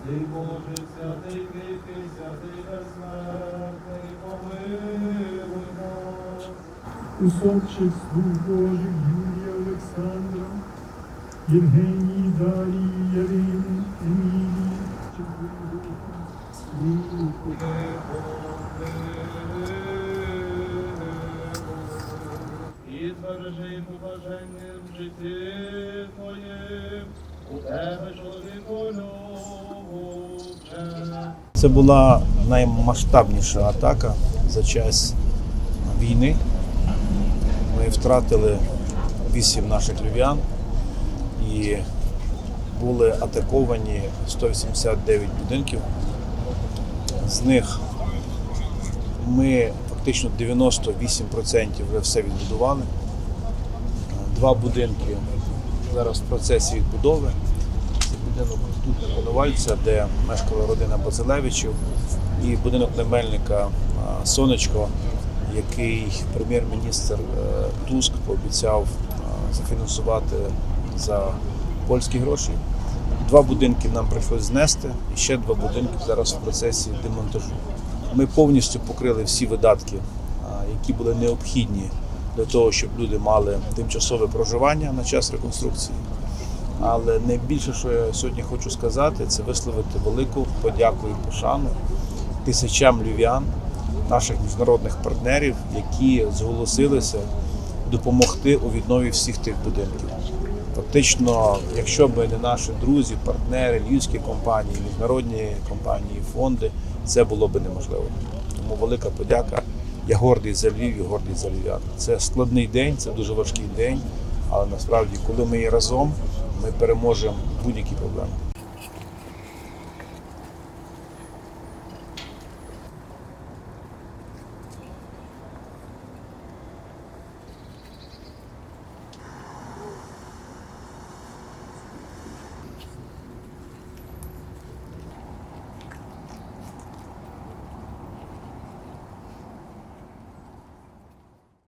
Святий Боже, святий кріпкий, святий безсмертний, помилуй нас. Усопчих слуг Божих Юрія Олександра, Євгенії Дарії, Ярини, Емілії, Чеквинду, І збережи побажанням в житті Твоїм, у тебе чоловіку Це була наймасштабніша атака за час війни. Ми втратили вісім наших львів'ян і були атаковані 189 будинків. З них ми фактично 98% вже все відбудували. Два будинки зараз в процесі відбудови. Будинок тут на Коновальця, де мешкала родина Базилевичів, і будинок Немельника а, Сонечко, який прем'єр-міністр е, Туск пообіцяв зафінансувати за польські гроші. Два будинки нам прийшлось знести, і ще два будинки зараз в процесі демонтажу. Ми повністю покрили всі видатки, які були необхідні для того, щоб люди мали тимчасове проживання на час реконструкції. Але найбільше, що я сьогодні хочу сказати, це висловити велику подяку і пошану тисячам львів'ян, наших міжнародних партнерів, які зголосилися допомогти у віднові всіх тих будинків. Фактично, якщо б не наші друзі, партнери, львівські компанії, міжнародні компанії, фонди, це було б неможливо. Тому велика подяка. Я гордий за Львів і гордий за львів'ян. Це складний день, це дуже важкий день, але насправді, коли ми є разом, ми переможемо будь-які проблеми.